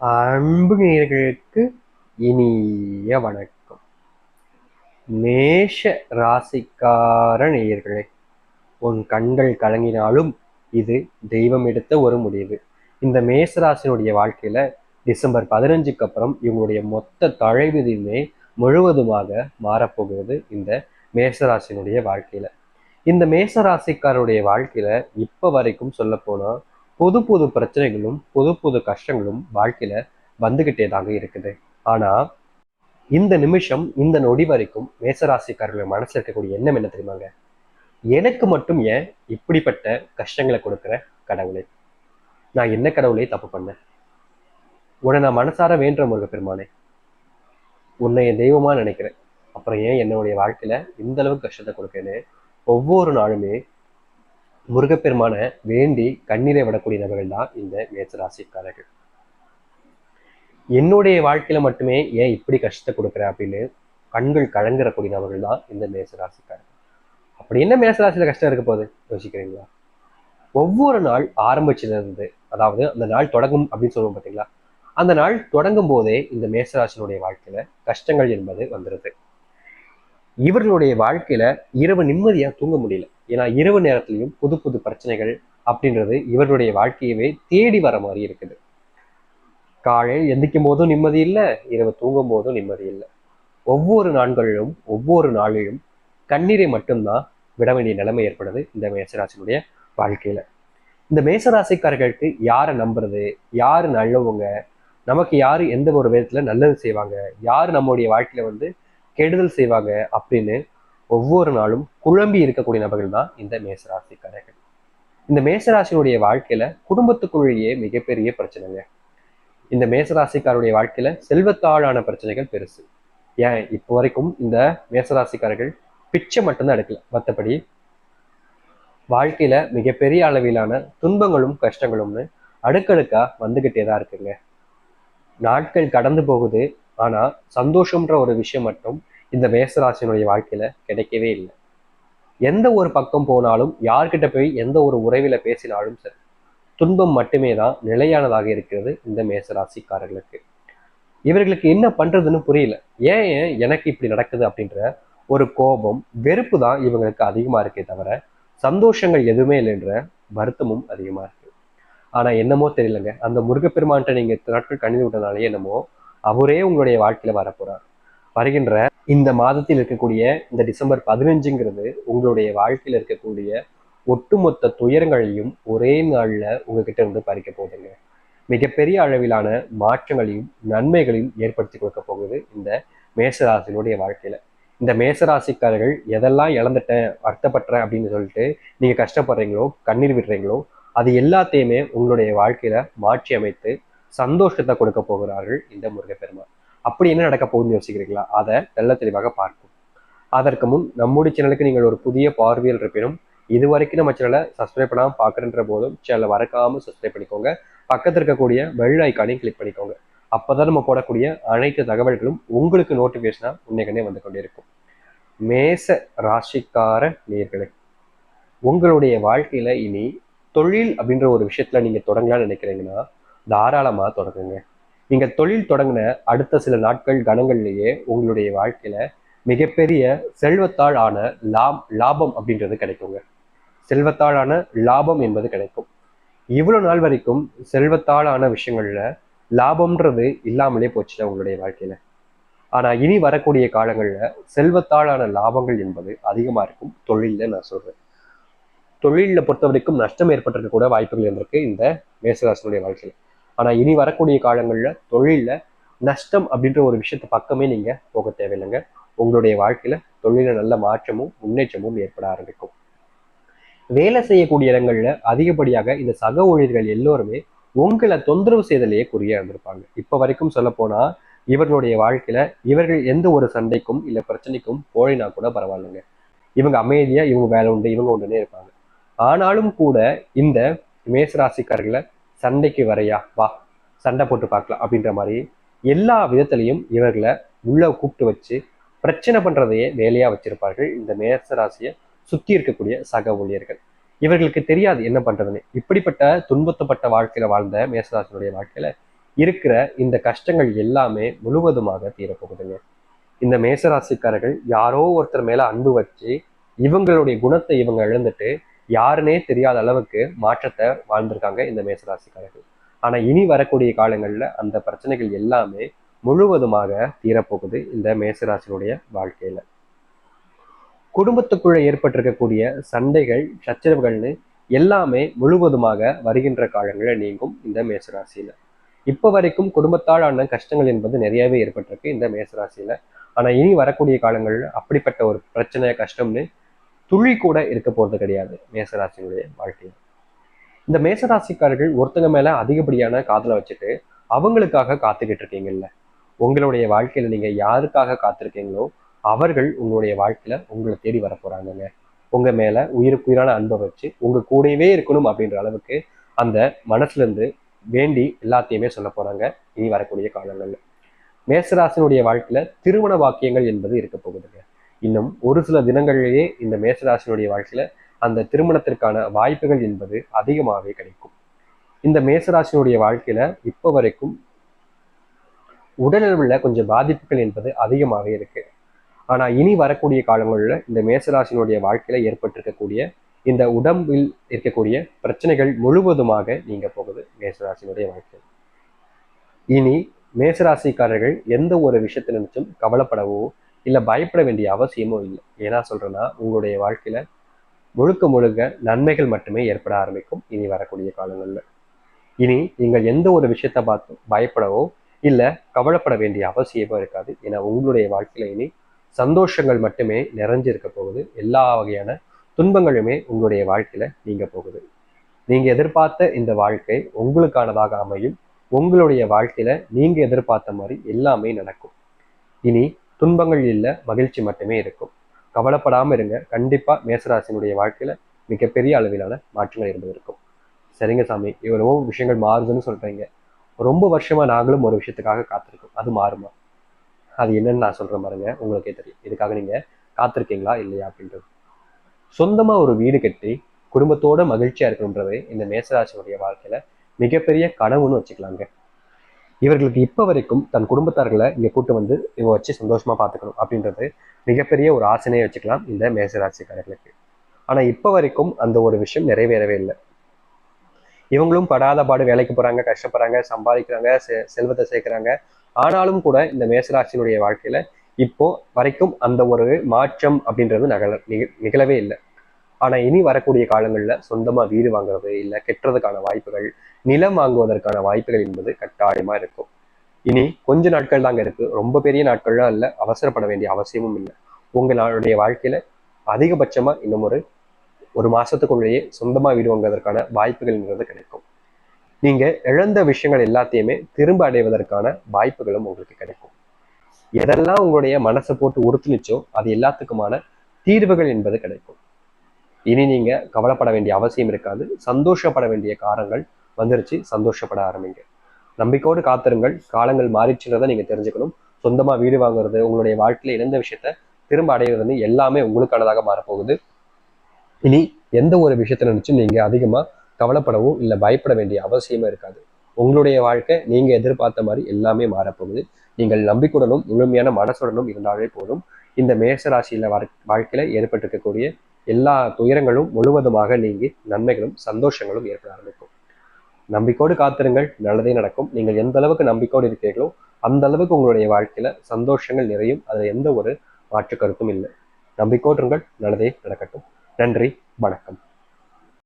அன்பு நேர்களுக்கு இனிய வணக்கம். மேஷ ராசிக்கார நேயர்களே உன் கண்கள் கலங்கினாலும் இது தெய்வம் எடுத்த ஒரு முடிவு. இந்த மேஷ ராசினுடைய வாழ்க்கையில டிசம்பர் பதினஞ்சுக்கு அப்புறம் இவங்களுடைய மொத்த தலைவிதியுமே முழுவதுமாக மாறப்போகிறது இந்த மேசராசினுடைய வாழ்க்கையில. இந்த மேசராசிக்காரருடைய வாழ்க்கையில இப்ப வரைக்கும் சொல்ல போனா புது புது பிரச்சனைகளும் புது புது கஷ்டங்களும் வாழ்க்கையில வந்துகிட்டே தாங்க இருக்குது. ஆனா இந்த நிமிஷம் இந்த நொடி வரைக்கும் மேசராசிக்காரர்கள் மனசுல இருக்கக்கூடிய எண்ணம் என்ன தெரியுமாங்க எனக்கு மட்டும் ஏன் இப்படிப்பட்ட கஷ்டங்களை கொடுக்குற கடவுளை? நான் என்ன கடவுளை தப்பு பண்ணேன்? உன்னை நான் மனசார வேண்ட முருக பெருமானே உன்னை என் தெய்வமா நினைக்கிறேன். அப்புறம் ஏன் என்னுடைய வாழ்க்கையில இந்த அளவுக்கு கஷ்டத்தை கொடுக்கேன்னு ஒவ்வொரு நாளுமே முருகப்பெருமான வேண்டி கண்ணீரை விடக்கூடிய நபர்கள் தான் இந்த மேசராசிக்காரர்கள். என்னுடைய வாழ்க்கையில மட்டுமே ஏன் இப்படி கஷ்டத்தை கொடுக்குற அப்படின்னு கண்கள் கலங்குறக்கூடிய நபர்கள் தான் இந்த மேசராசிக்காரர்கள். அப்படி என்ன மேசராசியில கஷ்டம் இருக்க போகுது? யோசிக்கிறீங்களா? ஒவ்வொரு நாள் ஆரம்பிச்சதுல இருந்து அதாவது அந்த நாள் தொடங்கும் அப்படின்னு சொல்லுவோம் பார்த்தீங்களா? அந்த நாள் தொடங்கும் போதே இந்த மேசராசினுடைய வாழ்க்கையில கஷ்டங்கள் என்பது வந்துடுது இவர்களுடைய வாழ்க்கையில இரவு நிம்மதியா தூங்க முடியல. ஏன்னா இரவு நேரத்திலையும் புது புது பிரச்சனைகள் அப்படின்றது இவர்களுடைய வாழ்க்கையவே தேடி வர மாதிரி இருக்குது. காலையில் எந்திக்கும் போதும் நிம்மதி இல்லை இரவு தூங்கும் போதும் நிம்மதி இல்லை. ஒவ்வொரு நாட்களிலும் ஒவ்வொரு நாளிலும் கண்ணீரை மட்டும்தான் விட வேண்டிய நிலைமை ஏற்படுது இந்த மேசராசினுடைய வாழ்க்கையில. இந்த மேசராசிக்காரர்களுக்கு யாரை நம்புறது யாரு நல்லவங்க நமக்கு யாரு எந்த ஒரு விதத்துல நல்லது செய்வாங்க யாரு நம்முடைய வாழ்க்கையில வந்து கெடுதல் செய்வாங்க அப்படின்னு ஒவ்வொரு நாளும் குழம்பி இருக்கக்கூடிய நபர்கள் தான் இந்த மேசராசிக்காரர்கள் இந்த மேசராசினுடைய வாழ்க்கையில குடும்பத்துக்குள்ளேயே மிகப்பெரிய பிரச்சனைங்க. இந்த மேசராசிக்காருடைய வாழ்க்கையில செல்வத்தாளான பிரச்சனைகள் பெருசு. ஏன்? இப்போ வரைக்கும் இந்த மேசராசிக்காரர்கள் பிச்சை மட்டும்தான் எடுக்கல. மற்றபடி வாழ்க்கையில மிகப்பெரிய அளவிலான துன்பங்களும் கஷ்டங்களும்னு அடுக்கடுக்கா வந்துகிட்டே தான் இருக்குங்க. நாட்கள் கடந்து போகுது. ஆனா சந்தோஷம்ன்ற ஒரு விஷயம் மட்டும் இந்த மேசராசினுடைய வாழ்க்கையில கிடைக்கவே இல்லை. எந்த ஒரு பக்கம் போனாலும் யார்கிட்ட போய் எந்த ஒரு உறவில பேசினாலும் சரி துன்பம் மட்டுமே தான் நிலையானதாக இருக்கிறது இந்த மேசராசிக்காரர்களுக்கு. இவர்களுக்கு என்ன பண்றதுன்னு புரியல. ஏன் ஏன் எனக்கு இப்படி நடக்குது அப்படின்ற ஒரு கோபம் வெறுப்பு தான் இவங்களுக்கு அதிகமா இருக்கே தவிர சந்தோஷங்கள் எதுவுமே இல்லைன்ற வருத்தமும் அதிகமா இருக்கு. ஆனா என்னமோ தெரியலங்க. அந்த முருகப்பெருமான்ட்ட நீங்க நாட்கள் கணிந்து விட்டனாலே என்னமோ அவரே உங்களுடைய வாழ்க்கையில வரப்போறார். வருகின்ற இந்த மாதத்தில் இருக்கக்கூடிய இந்த டிசம்பர் பதினஞ்சுங்கிறது உங்களுடைய வாழ்க்கையில இருக்கக்கூடிய ஒட்டுமொத்த துயரங்களையும் ஒரே நாள்ல உங்ககிட்ட இருந்து பறிக்க போகுதுங்க. மிகப்பெரிய அளவிலான மாற்றங்களையும் நன்மைகளையும் ஏற்படுத்தி கொடுக்க போகுது இந்த மேசராசினுடைய வாழ்க்கையில. இந்த மேசராசிக்காரர்கள் எதெல்லாம் இழந்துட்டேன் வருத்தப்பட்டேன் அப்படின்னு சொல்லிட்டு நீங்க கஷ்டப்படுறீங்களோ கண்ணீர் விடுறீங்களோ அது எல்லாத்தையுமே உங்களுடைய வாழ்க்கையில மாற்றி அமைத்து சந்தோஷத்தை கொடுக்க போகிறார்கள் இந்த முருகப்பெருமாள் அப்படி என்ன நடக்க போகுதுன்னு யோசிக்கிறீங்களா? அதை தெல்ல தெளிவாக பார்ப்போம். அதற்கு முன் நம்முடைய சேனலுக்கு நீங்கள் ஒரு புதிய பார்வையில் இருப்பினும் இது வரைக்கும் நம்ம சேனலை சப்ஸ்கிரைப் பண்ணாமல் பார்க்குறன்ற போதும் சேனலை மறக்காமல் சப்ஸ்கிரைப் பண்ணிக்கோங்க. பக்கத்தில் இருக்கக்கூடிய பெல் ஐக்கானையும் கிளிக் பண்ணிக்கோங்க. அப்போதான் நம்ம போடக்கூடிய அனைத்து தகவல்களும் உங்களுக்கு நோட்டிஃபிகேஷனாக உன்னைக்கனே வந்து கொண்டிருக்கும். மேச ராசிக்கார நேர்களே உங்களுடைய வாழ்க்கையில் இனி தொழில் அப்படின்ற ஒரு விஷயத்துல நீங்கள் தொடங்கலாம்னு நினைக்கிறீங்கன்னா தாராளமாக தொடங்குங்க. நீங்க தொழில் தொடங்கின அடுத்த சில நாட்கள் கணங்கள்லேயே உங்களுடைய வாழ்க்கையில மிகப்பெரிய செல்வத்தால் ஆன லாம் லாபம் அப்படின்றது கிடைக்குங்க. செல்வத்தாலான லாபம் என்பது கிடைக்கும். இவ்வளவு நாள் வரைக்கும் செல்வத்தாலான விஷயங்களில் விஷயங்கள்ல லாபம்ன்றது இல்லாமலே போச்சு உங்களுடைய வாழ்க்கையில. ஆனா இனி வரக்கூடிய காலங்கள்ல செல்வத்தாலான லாபங்கள் என்பது அதிகமா இருக்கும். தொழிலில் நான் சொல்றேன். தொழிலில் பொறுத்த வரைக்கும் நஷ்டம் ஏற்பட்டிருக்க கூட வாய்ப்புகள் இருந்திருக்கு இந்த மேசராசனுடைய வாழ்க்கையில. ஆனா இனி வரக்கூடிய காலங்கள்ல தொழில நஷ்டம் அப்படின்ற ஒரு விஷயத்த பக்கமே நீங்க போக தேவையில்லைங்க. உங்களுடைய வாழ்க்கையில தொழில நல்ல மாற்றமும் முன்னேற்றமும் ஏற்பட ஆரம்பிக்கும். வேலை செய்யக்கூடிய இடங்கள்ல அதிகப்படியாக இந்த சக ஊழியர்கள் எல்லோருமே உங்களை தொந்தரவு செய்தலையே குறியா இருந்திருப்பாங்க. இப்ப வரைக்கும் சொல்ல போனா இவர்களுடைய வாழ்க்கையில இவர்கள் எந்த ஒரு சண்டைக்கும் இல்ல பிரச்சனைக்கும் போழினா கூட பரவாயில்லைங்க. இவங்க அமைதியா இவங்க வேலை உண்டு இவங்க ஒன்றுனே இருப்பாங்க. ஆனாலும் கூட இந்த மேசராசிக்காரர்களை சண்டைக்கு வரையா? வா சண்டை போட்டு பார்க்கலாம் அப்படின்ற மாதிரி எல்லா விதத்திலையும் இவர்களை உள்ள கூப்பிட்டு வச்சு பிரச்சனை பண்றதையே வேலையாக வச்சிருப்பார்கள் இந்த மேசராசியை சுற்றி இருக்கக்கூடிய சக ஊழியர்கள். இவர்களுக்கு தெரியாது என்ன பண்றதுன்னு. இப்படிப்பட்ட துன்பத்தப்பட்ட வாழ்க்கையில் வாழ்ந்த மேசராசினுடைய வாழ்க்கையில் இருக்கிற இந்த கஷ்டங்கள் எல்லாமே முழுவதுமாக தீரப்போகுதுங்க. இந்த மேசராசிக்காரர்கள் யாரோ ஒருத்தர் மேலே அன்பு வச்சு இவங்களுடைய குணத்தை இவங்க இழந்துட்டு யாருன்னே தெரியாத அளவுக்கு மாற்றத்தை வாழ்ந்திருக்காங்க இந்த மேசராசிக்காரர்கள். ஆனா இனி வரக்கூடிய காலங்கள்ல அந்த பிரச்சனைகள் எல்லாமே முழுவதுமாக தீரப்போகுது இந்த மேசராசினுடைய வாழ்க்கையில. குடும்பத்துக்குள்ள ஏற்பட்டிருக்கக்கூடிய சண்டைகள் சச்சரவுகள்னு எல்லாமே முழுவதுமாக வருகின்ற காலங்களில் நீங்கும் இந்த மேசராசியில. இப்ப வரைக்கும் குடும்பத்தாலான கஷ்டங்கள் என்பது நிறையவே ஏற்பட்டிருக்கு இந்த மேசராசியில. ஆனா இனி வரக்கூடிய காலங்களில் அப்படிப்பட்ட ஒரு பிரச்சனை கஷ்டம்னு துளி கூட இருக்க போறது கிடையாது மேசராசினுடைய வாழ்க்கையில். இந்த மேசராசிக்காரர்கள் ஒருத்தங்க மேல அதிகப்படியான காதலை வச்சுட்டு அவங்களுக்காக காத்துக்கிட்டு இருக்கீங்கல்ல. உங்களுடைய வாழ்க்கையில நீங்க யாருக்காக காத்திருக்கீங்களோ அவர்கள் உங்களுடைய வாழ்க்கையில உங்களை தேடி வர போறாங்கங்க. உங்க மேல உயிருக்குயிரான அன்பை வச்சு உங்க கூடவே இருக்கணும் அப்படின்ற அளவுக்கு அந்த மனசுல இருந்து வேண்டி எல்லாத்தையுமே சொல்ல போறாங்க இனி வரக்கூடிய காலங்கள்ல. மேசராசினுடைய வாழ்க்கையில திருமண வாக்கியங்கள் என்பது இருக்க போகுதுங்க. இன்னும் ஒரு சில தினங்களிலேயே இந்த மேசராசினுடைய வாழ்க்கையில அந்த திருமணத்திற்கான வாய்ப்புகள் என்பது அதிகமாகவே கிடைக்கும். இந்த மேசராசினுடைய வாழ்க்கையில இப்போ வரைக்கும் உடலளவில் கொஞ்சம் பாதிப்புகள் என்பது அதிகமாகவே இருக்கு. ஆனா இனி வரக்கூடிய காலங்களில் இந்த மேசராசினுடைய வாழ்க்கையில ஏற்பட்டிருக்கக்கூடிய இந்த உடம்பில் இருக்கக்கூடிய பிரச்சனைகள் முழுவதுமாக நீங்க போகுது மேசராசினுடைய வாழ்க்கை இனி மேசராசிக்காரர்கள் எந்த ஒரு விஷயத்தை நினைச்சும் கவலைப்படவோ இல்லை பயப்பட வேண்டிய அவசியமோ இல்லை. ஏன்னா சொல்றேன்னா உங்களுடைய வாழ்க்கையில முழுக்க முழுக்க நன்மைகள் மட்டுமே ஏற்பட ஆரம்பிக்கும் இனி வரக்கூடிய காலங்களில். இனி நீங்கள் எந்த ஒரு விஷயத்தை பார்த்து பயப்படவோ இல்லை கவலைப்பட வேண்டிய அவசியமோ இருக்காது. ஏன்னா உங்களுடைய வாழ்க்கையில இனி சந்தோஷங்கள் மட்டுமே நிறைஞ்சிருக்க போகுது. எல்லா வகையான துன்பங்களுமே உங்களுடைய வாழ்க்கையில நீங்க போகுது. நீங்க எதிர்பார்த்த இந்த வாழ்க்கை உங்களுக்கானதாக அமையும். உங்களுடைய வாழ்க்கையில நீங்க எதிர்பார்த்த மாதிரி எல்லாமே நடக்கும். இனி துன்பங்கள் இல்லை மகிழ்ச்சி மட்டுமே இருக்கும். கவலைப்படாமல் இருங்க. கண்டிப்பாக மேசராசினுடைய வாழ்க்கையில மிகப்பெரிய அளவிலான மாற்றங்கள் இருந்தது இருக்கும் சரிங்க சாமி. இவ்வளவோ விஷயங்கள் மாறுதுன்னு சொல்றீங்க. ரொம்ப வருஷமா நாங்களும் ஒரு விஷயத்துக்காக காத்திருக்கோம். அது மாறுமா? அது என்னன்னு நான் சொல்றேன் பாருங்க. உங்களுக்கே தெரியும். இதுக்காக நீங்க காத்திருக்கீங்களா இல்லையா அப்படின்றது. சொந்தமா ஒரு வீடு கட்டி குடும்பத்தோட மகிழ்ச்சியா இருக்கணுன்றது இந்த மேசராசினுடைய வாழ்க்கையில மிகப்பெரிய கனவுன்னு வச்சுக்கலாங்க. இவர்களுக்கு இப்போ வரைக்கும் தன் குடும்பத்தார்களை இங்கே கூட்டு வந்து இவங்க வச்சு சந்தோஷமா பார்த்துக்கணும் அப்படின்றது மிகப்பெரிய ஒரு ஆசனையை வச்சுக்கலாம் இந்த மேசராசிக்காரர்களுக்கு. ஆனா இப்போ வரைக்கும் அந்த ஒரு விஷயம் நிறைவேறவே இல்லை. இவங்களும் படாத பாடு வேலைக்கு போறாங்க கஷ்டப்படுறாங்க சம்பாதிக்கிறாங்க செ- செல்வத்தை சேர்க்குறாங்க. ஆனாலும் கூட இந்த மேசராசினுடைய வாழ்க்கையில இப்போ வரைக்கும் அந்த ஒரு மாற்றம் அப்படின்றது நகல நிக- நிகழவே இல்லை. ஆனா இனி வரக்கூடிய காலங்கள்ல சொந்தமா வீடு வாங்குறது இல்ல கெட்டுறதுக்கான வாய்ப்புகள் நிலம் வாங்குவதற்கான வாய்ப்புகள் என்பது கட்டாயமா இருக்கும். இனி கொஞ்ச நாட்கள் தாங்க இருக்கு. ரொம்ப பெரிய நாட்கள்லாம் இல்ல. அவசரப்பட வேண்டிய அவசியமும் இல்லை. உங்களுடைய வாழ்க்கையில அதிகபட்சமா இன்னும் ஒரு ஒரு மாசத்துக்குள்ளேயே சொந்தமா வீடு வாங்குவதற்கான வாய்ப்புகள்ங்கிறது கிடைக்கும். நீங்க இழந்த விஷயங்கள் எல்லாத்தையுமே திரும்ப அடைவதற்கான வாய்ப்புகளும் உங்களுக்கு கிடைக்கும். எதெல்லாம் உங்களுடைய மனசை போட்டு உறுத்துனுச்சோ அது எல்லாத்துக்குமான தீர்வுகள் என்பது கிடைக்கும். இனி நீங்க கவலைப்பட வேண்டிய அவசியம் இருக்காது. சந்தோஷப்பட வேண்டிய காரங்கள் வந்துருச்சு. சந்தோஷப்பட ஆரம்பிங்க. நம்பிக்கையோடு காத்திருங்கள். காலங்கள் மாறிச்சுன்றதை நீங்க தெரிஞ்சுக்கணும். சொந்தமா வீடு வாங்குறது உங்களுடைய வாழ்க்கையில இழந்த விஷயத்த திரும்ப அடைவதுன்னு எல்லாமே உங்களுக்கானதாக மாறப்போகுது. இனி எந்த ஒரு விஷயத்தை நினைச்சும் நீங்க அதிகமா கவலைப்படவும் இல்லை பயப்பட வேண்டிய அவசியமே இருக்காது. உங்களுடைய வாழ்க்கை நீங்க எதிர்பார்த்த மாதிரி எல்லாமே மாறப்போகுது. நீங்கள் நம்பிக்கையுடனும் முழுமையான மனசுடனும் இருந்தாலே போதும். இந்த மேச ராசியில வர- வாழ்க்கையில ஏற்பட்டிருக்கக்கூடிய எல்லா துயரங்களும் முழுவதுமாக நீங்கி நன்மைகளும் சந்தோஷங்களும் ஏற்பட ஆரம்பிக்கும். நம்பிக்கோடு காத்திருங்கள். நல்லதே நடக்கும். நீங்கள் எந்த அளவுக்கு நம்பிக்கோடு இருக்கிறீர்களோ அந்த அளவுக்கு உங்களுடைய வாழ்க்கையில சந்தோஷங்கள் நிறையும். அதில் எந்த ஒரு மாற்று கருத்தும் இல்லை. நம்பிக்கோடுங்கள் நல்லதே நடக்கட்டும். நன்றி. வணக்கம்.